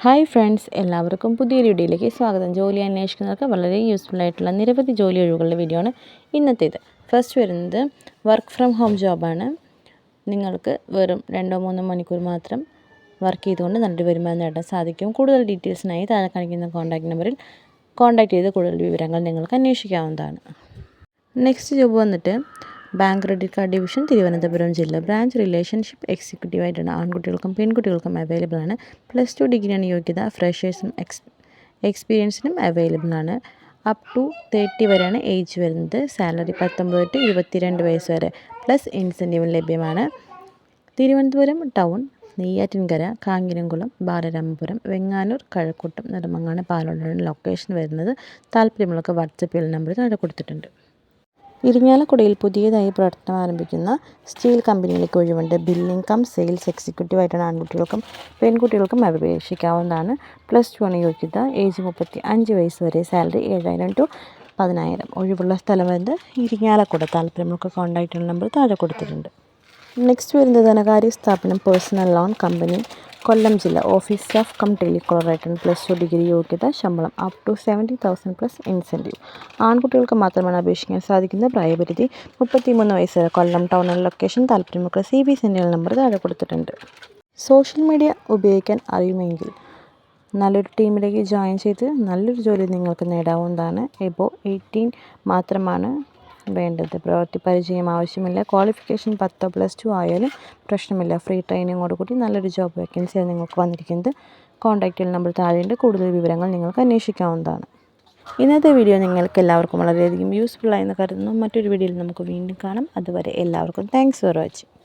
Hi friends എല്ലാവർക്കും പുതിയൊരു വീഡിയോയിലേക്ക് സ്വാഗതം. ജോലി അന്വേഷിക്കുന്നവർക്ക് വളരെ യൂസ്ഫുൾ ആയിട്ടുള്ള നിരവധി ജോലി ഒഴിവുകളുടെ വീഡിയോ ആണ് ഇന്നത്തേത്. ഫസ്റ്റ് വരുന്നത് വർക്ക് ഫ്രം ഹോം ജോബാണ് നിങ്ങൾക്ക് വെറും രണ്ടോ മൂന്നോ മണിക്കൂർ മാത്രം വർക്ക് ചെയ്തുകൊണ്ട് നല്ലൊരു വരുമാനം നേടാൻ സാധിക്കും. കൂടുതൽ ഡീറ്റെയിൽസിനായി താഴെ കാണിക്കുന്ന കോൺടാക്റ്റ് നമ്പറിൽ കോൺടാക്റ്റ് ചെയ്ത് കൂടുതൽ വിവരങ്ങൾ നിങ്ങൾക്ക് അന്വേഷിക്കാവുന്നതാണ്. നെക്സ്റ്റ് ജോബ് വന്നിട്ട് bank credit card division Thiruvananthapuram ജില്ല ബ്രാഞ്ച് റിലേഷൻഷിപ്പ് എക്സിക്യൂട്ടീവ് ആയിട്ടാണ് ആൺകുട്ടികൾക്കും പെൺകുട്ടികൾക്കും അവൈലബിൾ ആണ്. പ്ലസ് ടു ഡിഗ്രിയാണ് യോഗ്യത. ഫ്രഷേഴ്സും എക്സ് എക്സ്പീരിയൻസിനും അവൈലബിൾ ആണ്. അപ് ടു തേർട്ടി വരെയാണ് ഏജ് വരുന്നത്. സാലറി പത്തൊമ്പത് ടു ഇരുപത്തിരണ്ട് വയസ്സ് വരെ. പ്ലസ് ഇൻസെന്റീവും ലഭ്യമാണ്. തിരുവനന്തപുരം ടൗൺ നെയ്യാറ്റിൻകര കാഞ്ഞിരംകുളം ബാലരാമപുരം വെങ്ങാനൂർ കഴക്കൂട്ടം നെടുമങ്ങാണ് പാലോടാണ് ലൊക്കേഷൻ വരുന്നത്. താല്പര്യമുള്ളവർക്ക് വാട്സപ്പ് നമ്പർ താഴെ കൊടുത്തിട്ടുണ്ട്. ഇരിങ്ങാലക്കുടയിൽ പുതിയതായി പ്രവർത്തനം ആരംഭിക്കുന്ന സ്റ്റീൽ കമ്പനികൾക്ക് ഒഴിവുണ്ട്. ബില്ലിംഗ് കം സെയിൽസ് എക്സിക്യൂട്ടീവ് ആയിട്ടാണ് ആൺകുട്ടികൾക്കും പെൺകുട്ടികൾക്കും അപേക്ഷിക്കാവുന്നതാണ്. പ്ലസ് ടു ആണ് യോഗ്യത. ഏജ് മുപ്പത്തി അഞ്ച് വയസ്സ് വരെ സാലറി ഏഴായിരം ടു പതിനായിരം. ഒഴിവുള്ള സ്ഥലം വരുന്നത് ഇരിങ്ങാലക്കുട. താല്പര്യമുള്ള കോൺടാക്റ്റ് നമ്പർ താഴെ കൊടുത്തിട്ടുണ്ട്. നെക്സ്റ്റ് വരുന്നത് ധനകാര്യ സ്ഥാപനം പേഴ്സണൽ ലോൺ കമ്പനി കൊല്ലം ജില്ല ഓഫീസ് ഓഫ് കം ടെലികോളറേറ്റർ പ്ലസ് ടു ഡിഗ്രി യോഗ്യത ശമ്പളം up to seventy thousand plus incentive ആൺകുട്ടികൾക്ക് മാത്രമാണ് അപേക്ഷിക്കാൻ സാധിക്കുന്ന പ്രായപരിധി മുപ്പത്തിമൂന്ന് വയസ്സ് കൊല്ലം ടൗൺ ലൊക്കേഷൻ താല്പര്യമുള്ള സി ബി സെന്റൽ നമ്പർ താഴെ കൊടുത്തിട്ടുണ്ട്. സോഷ്യൽ മീഡിയ ഉപയോഗിക്കാൻ അറിയുമെങ്കിൽ നല്ലൊരു ടീമിലേക്ക് ജോയിൻ ചെയ്ത് നല്ലൊരു ജോലി നിങ്ങൾക്ക് നേടാവുന്നതാണ്. ഇപ്പോൾ എയ്റ്റീൻ മാത്രമാണ് വേണ്ടത്. പ്രവൃത്തി പരിചയം ആവശ്യമില്ല. ക്വാളിഫിക്കേഷൻ പത്തോ പ്ലസ് ടു ആയാലും പ്രശ്നമില്ല. ഫ്രീ ട്രെയിനിങ്ങോട് കൂടി നല്ലൊരു ജോബ് വേക്കൻസിയാണ് നിങ്ങൾക്ക് വന്നിരിക്കുന്നത്. കോൺടാക്റ്റിൽ നമ്പർ താഴെയുണ്ട്. കൂടുതൽ വിവരങ്ങൾ നിങ്ങൾക്ക് അന്വേഷിക്കാവുന്നതാണ്. ഇന്നത്തെ വീഡിയോ നിങ്ങൾക്ക് എല്ലാവർക്കും വളരെയധികം യൂസ്ഫുൾ ആയെന്ന് കരുതുന്നു. മറ്റൊരു വീഡിയോയിൽ നമുക്ക് വീണ്ടും കാണാം. അതുവരെ എല്ലാവർക്കും താങ്ക്സ് ഫോർ വാച്ചിങ്